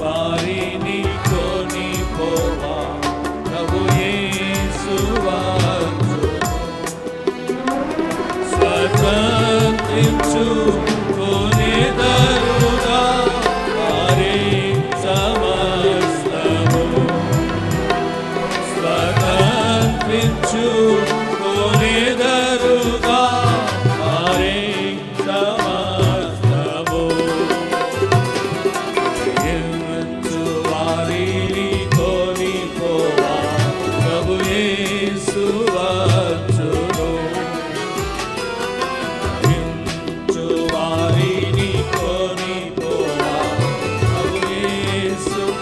వారిని కొని పోవా ప్రభు యేసువా సతతించు కొనేదరుగా వారి సమస్తము. సతతించు So.